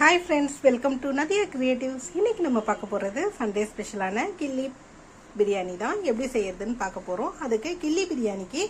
Hi friends welcome to Nadiya creatives இன்னைக்கு நம்ம பார்க்க போகிறது சண்டே ஸ்பெஷலான கில்லி பிரியாணி தான். எப்படி செய்யறதுன்னு பார்க்க போகிறோம் அதுக்கு கில்லி பிரியாணிக்கு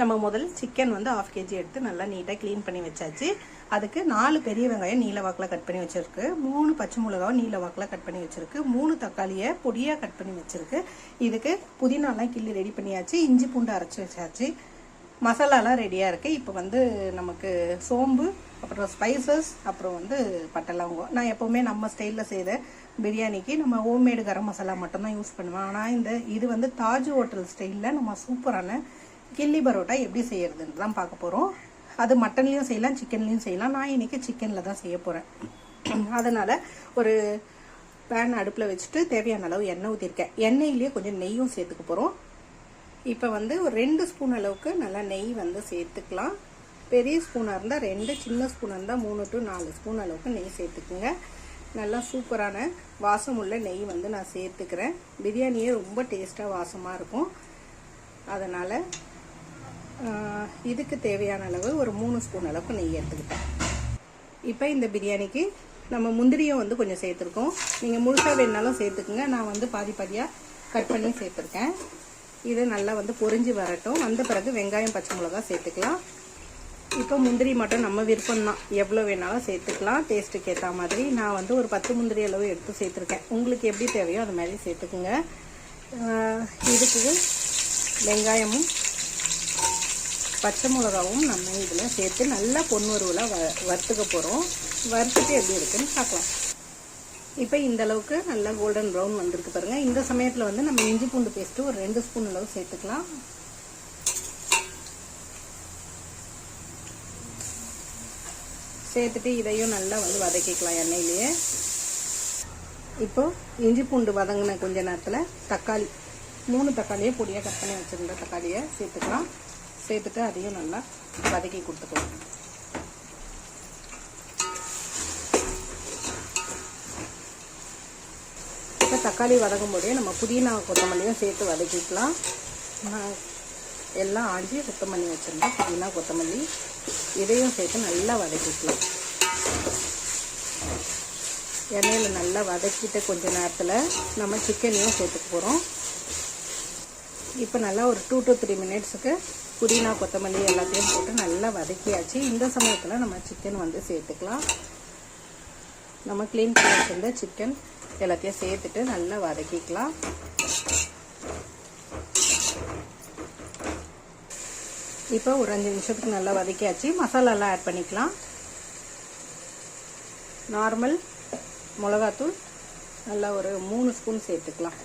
நம்ம முதல் சிக்கன் வந்து ஆஃப் கேஜி எடுத்து நல்லா நீட்டாக க்ளீன் பண்ணி வச்சாச்சு. அதுக்கு நாலு பெரிய வெங்காயம் நீல வாக்கில் கட் பண்ணி வச்சுருக்கு. மூணு பச்சை மிளகாவும் நீல வாக்கில் கட் பண்ணி வச்சுருக்கு. மூணு தக்காளியை பொடியாக கட் பண்ணி வச்சுருக்கு. இதுக்கு புதினாலாம் கிள்ளி ரெடி பண்ணியாச்சு. இஞ்சி பூண்டு அரைச்சி வச்சாச்சு. மசாலாலாம் ரெடியாக இருக்குது இப்போ வந்து நமக்கு சோம்பு அப்புறம் ஸ்பைசஸ் அப்புறம் வந்து பட்டை லவங்கம் நான் எப்போவுமே நம்ம ஸ்டைலில் செய்த பிரியாணிக்கு நம்ம ஹோம்மேடு கரம் மசாலா மட்டும்தான் யூஸ் பண்ணுவேன். ஆனால் இந்த இது வந்து தாஜ் ஹோட்டல் ஸ்டைலில் நம்ம சூப்பரான கில்லி பரோட்டா எப்படி செய்யறதுன்னு தான் பார்க்க போகிறோம் அது மட்டன்லேயும் செய்யலாம் சிக்கன்லேயும் செய்யலாம். நான் இன்றைக்கி சிக்கனில் தான் செய்ய போகிறேன் அதனால் ஒரு பேன் அடுப்பில் வச்சுட்டு தேவையான அளவு எண்ணெய் ஊற்றிருக்கேன் எண்ணெயிலேயே கொஞ்சம் நெய்யும் சேர்த்துக்க போகிறோம் இப்போ வந்து ஒரு ரெண்டு ஸ்பூன் அளவுக்கு நல்லா நெய் வந்து சேர்த்துக்கலாம். பெரிய ஸ்பூனாக இருந்தால் ரெண்டு சின்ன ஸ்பூனாக இருந்தால் மூணு டு நாலு ஸ்பூன் அளவுக்கு நெய் சேர்த்துக்குங்க. நல்லா சூப்பரான வாசம் உள்ள நெய் வந்து நான் சேர்த்துக்கிறேன். பிரியாணியே ரொம்ப டேஸ்ட்டாக வாசமாக இருக்கும். அதனால் இதுக்கு தேவையான அளவு ஒரு மூணு ஸ்பூன் அளவுக்கு நெய் எடுத்துக்கிட்டேன். இப்போ இந்த பிரியாணிக்கு நம்ம முந்திரியும் வந்து கொஞ்சம் சேர்த்துருக்கோம். நீங்கள் முழுசாக வேணாலும் சேர்த்துக்குங்க. நான் வந்து பாதி பாதியாக கட் பண்ணி சேர்த்துருக்கேன். இது நல்லா வந்து பொரிஞ்சு வரட்டும். வந்த பிறகு வெங்காயம் பச்சை மிளகா சேர்த்துக்கலாம். இப்போ முந்திரி மட்டும் நம்ம விருப்பம் தான். எவ்வளோ வேணாலும் சேர்த்துக்கலாம். டேஸ்ட்டுக்கு ஏற்ற மாதிரி. நான் வந்து ஒரு பத்து முந்திரி அளவு எடுத்து சேர்த்துருக்கேன். உங்களுக்கு எப்படி தேவையோ அது மாதிரி சேர்த்துக்குங்க. இதுக்கு வெங்காயமும் பச்சை மிளகாவும் நம்ம இதில் சேர்த்து நல்லா பொன்னுருவில் வ வறுத்துக்க போகிறோம் வறுத்துட்டு எப்படி இருக்குன்னு பார்க்கலாம். இப்போ இந்த அளவுக்கு நல்லா கோல்டன் ப்ரௌன் வந்திருக்கு பாருங்கள் இந்த சமயத்தில் வந்து நம்ம இஞ்சி பூண்டு பேஸ்ட்டு ஒரு ரெண்டு ஸ்பூன் அளவு சேர்த்துக்கலாம். சேர்த்துட்டு இதையும் நல்லா வந்து வதக்கிக்கலாம் எண்ணெயிலேயே. இப்போ இஞ்சி பூண்டு வதங்கின கொஞ்ச நேரத்தில் தக்காளி மூணு தக்காளியை பொடியாக கட் பண்ணி வச்சுருந்த தக்காளியை சேர்த்துக்கலாம். சேர்த்துட்டு அதையும் நல்லா வதக்கி கொடுத்துக்கலாம். தக்காளி வதக்கும் போதே நம்ம புதினா கொத்தமல்லியும் சேர்த்து வதக்கிக்கலாம். எல்லாம் ஆஞ்சி சுத்தம் பண்ணி வச்சுருந்தோம். புதினா கொத்தமல்லி இதையும் சேர்த்து நல்லா வதக்கிக்கலாம். எண்ணெயில் நல்லா வதக்கிட்டு கொஞ்ச நேரத்தில் நம்ம சிக்கனையும் சேர்த்துக்க போகிறோம் இப்போ நல்லா ஒரு டூ டு த்ரீ மினிட்ஸுக்கு புதினா கொத்தமல்லி எல்லாத்தையும் போட்டு நல்லா வதக்கியாச்சு. இந்த சமயத்தில் நம்ம சிக்கன் வந்து சேர்த்துக்கலாம். நம்ம க்ளீன் பண்ணி வச்சுருந்த சிக்கன் எல்லாத்தையும் சேர்த்துட்டு நல்லா வதக்கிக்கலாம். இப்போ ஒரு அஞ்சு நிமிஷத்துக்கு நல்லா வதக்கியாச்சு. மசாலாலாம் ஆட் பண்ணிக்கலாம். நார்மல் மிளகாத்தூள் நல்லா ஒரு மூணு ஸ்பூன் சேர்த்துக்கலாம்.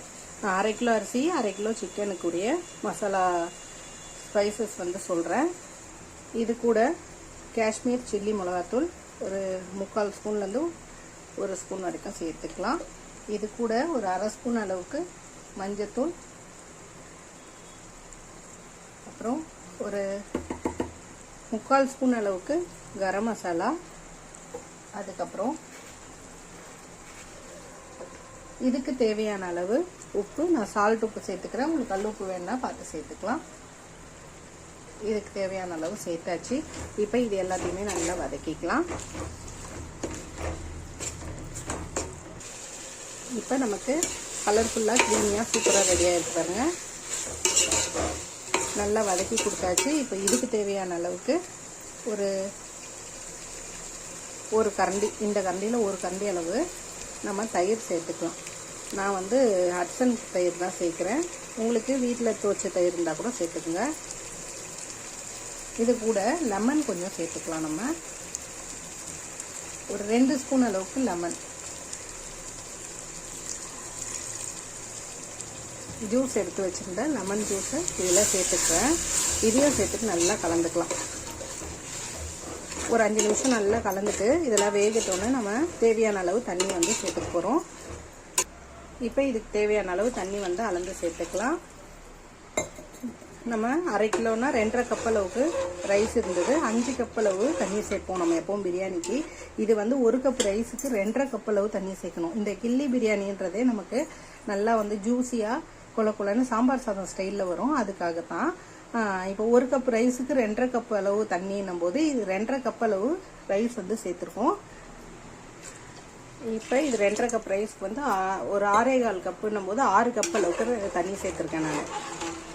நான் அரை கிலோ அரிசி அரை கிலோ சிக்கனுக்குரிய மசாலா ஸ்பைசஸ் வந்து சொல்கிறேன் இது கூட காஷ்மீர் சில்லி மிளகாத்தூள் ஒரு முக்கால் ஸ்பூன்லேருந்து ஒரு ஸ்பூன் வரைக்கும் சேர்த்துக்கலாம். இது கூட ஒரு அரை ஸ்பூன் அளவுக்கு மஞ்சத்தூள். அப்புறம் ஒரு முக்கால் ஸ்பூன் அளவுக்கு கரம் மசாலா. அதுக்கப்புறம் இதுக்கு தேவையான அளவு உப்பு. நான் சால்ட் உப்பு சேர்த்துக்கிறேன். உங்களுக்கு கல் உப்பு வேணுன்னா பார்த்து சேர்த்துக்கலாம். இதுக்கு தேவையான அளவு சேர்த்தாச்சு. இப்போ இது எல்லாத்தையுமே நல்லா வதக்கிக்கலாம். இப்போ நமக்கு கலர்ஃபுல்லாக க்ரீமியாக சூப்பராக ரெடியாக இருக்கு பாருங்கள் நல்லா வதக்கி கொடுத்தாச்சு. இப்போ இதுக்கு தேவையான அளவுக்கு ஒரு ஒரு கரண்டி இந்த கரண்டியில் ஒரு கரண்டி அளவு நம்ம தயிர் சேர்த்துக்கலாம். நான் வந்து ஹட்சன் தயிர் தான் சேர்க்குறேன். உங்களுக்கு வீட்டில் துவச்ச தயிர் இருந்தால் கூட சேர்த்துக்குங்க. இது கூட லெமன் கொஞ்சம் சேர்த்துக்கலாம் நம்ம. ஒரு ரெண்டு ஸ்பூன் அளவுக்கு லெமன் ஜூஸ் எடுத்து வச்சுருந்தேன் லெமன் ஜூஸை இதில் சேர்த்துக்கிறேன் இதையும் சேர்த்துட்டு நல்லா கலந்துக்கலாம். ஒரு அஞ்சு நிமிஷம் நல்லா கலந்துட்டு இதெல்லாம் வேகட்டோன்னு நம்ம தேவையான அளவு தண்ணி வந்து சேர்த்துக்க போகிறோம் இப்போ இதுக்கு தேவையான அளவு தண்ணி வந்து அளந்து சேர்த்துக்கலாம். நம்ம அரை கிலோனா ரெண்டரை கப் அளவுக்கு ரைஸ் இருந்தது. அஞ்சு கப் அளவு தண்ணி சேர்ப்போம் நம்ம எப்பவும் பிரியாணிக்கு. இது வந்து ஒரு கப் ரைஸுக்கு ரெண்டரை கப் அளவு தண்ணி சேர்க்கணும். இந்த கிள்ளி பிரியாணின்றதே நமக்கு நல்லா வந்து ஜூஸியாக கொல கொலன்னு சாம்பார் சாதம் ஸ்டைலில் வரும். அதுக்காகத்தான் இப்போ ஒரு கப் ரைஸுக்கு ரெண்டரை கப் அளவு தண்ணின்னும் போது இது ரெண்டரை கப் அளவு ரைஸ் வந்து சேர்த்துருக்கோம் இப்போ இது ரெண்டரை கப் ரைஸ்க்கு வந்து ஆ- ஒரு ஆறே கால் கப்புன்னும் போது ஆறு கப் அளவுக்கு தண்ணி சேர்த்துருக்கேன் நான்.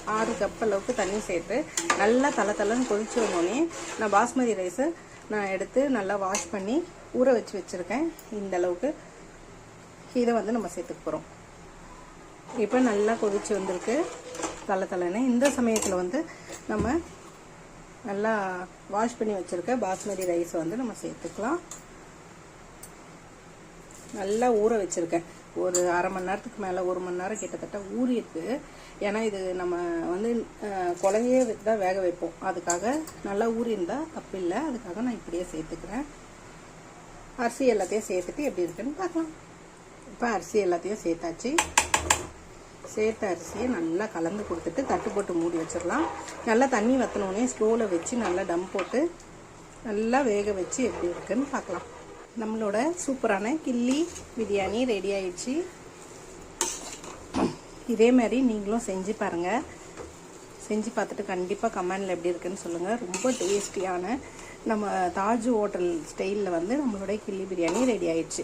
ஆறு கப் அளவுக்கு தண்ணி சேர்த்து நல்லா தலை தலைன்னு கொதிச்சு வந்தோடனே நான் பாஸ்மதி ரைஸை நான் எடுத்து நல்லா வாஷ் பண்ணி ஊற வச்சு வச்சுருக்கேன். இந்த அளவுக்கு இதை வந்து நம்ம சேர்த்துக்க போகிறோம் இப்போ நல்லா கொதிச்சு வந்திருக்கு. தலை தலைன்னு. இந்த சமயத்தில் வந்து நம்ம நல்லா வாஷ் பண்ணி வச்சுருக்க பாஸ்மதி ரைஸை வந்து நம்ம சேர்த்துக்கலாம். நல்லா ஊற வச்சுருக்கேன் ஒரு அரை மணி நேரத்துக்கு மேலே ஒரு மணி நேரம் கிட்டத்தட்ட ஊறியிருக்கு. ஏன்னா இது நம்ம வந்து அஹ், குழந்தையே தான் வேக வைப்போம். அதுக்காக நல்லா ஊறியிருந்தா தப்பு இல்லை. அதுக்காக நான் இப்படியே சேர்த்துக்கிறேன். அரிசி எல்லாத்தையும் சேர்த்துட்டு எப்படி இருக்குன்னு பார்க்கலாம். இப்போ அரிசி எல்லாத்தையும் சேர்த்தாச்சு. சேர்த்த அரிசியை நல்லா கலந்து கொடுத்துட்டு தட்டு போட்டு மூடி வச்சிடலாம். நல்லா தண்ணி வற்றினோடனே ஸ்லோவில் வச்சு நல்லா டம் போட்டு நல்லா வேக வச்சு எப்படி இருக்குன்னு பார்க்கலாம். நம்மளோட சூப்பரான கில்லி பிரியாணி ரெடி ஆயிடுச்சு. இதே மாதிரி நீங்களும் செஞ்சு பாருங்கள் செஞ்சு பார்த்துட்டு கண்டிப்பாக கமெண்டில் எப்படி இருக்குன்னு சொல்லுங்கள் ரொம்ப டேஸ்டியான நம்ம தாஜ் ஹோட்டல் ஸ்டைலில் வந்து நம்மளோட கில்லி பிரியாணி ரெடி ஆயிடுச்சு.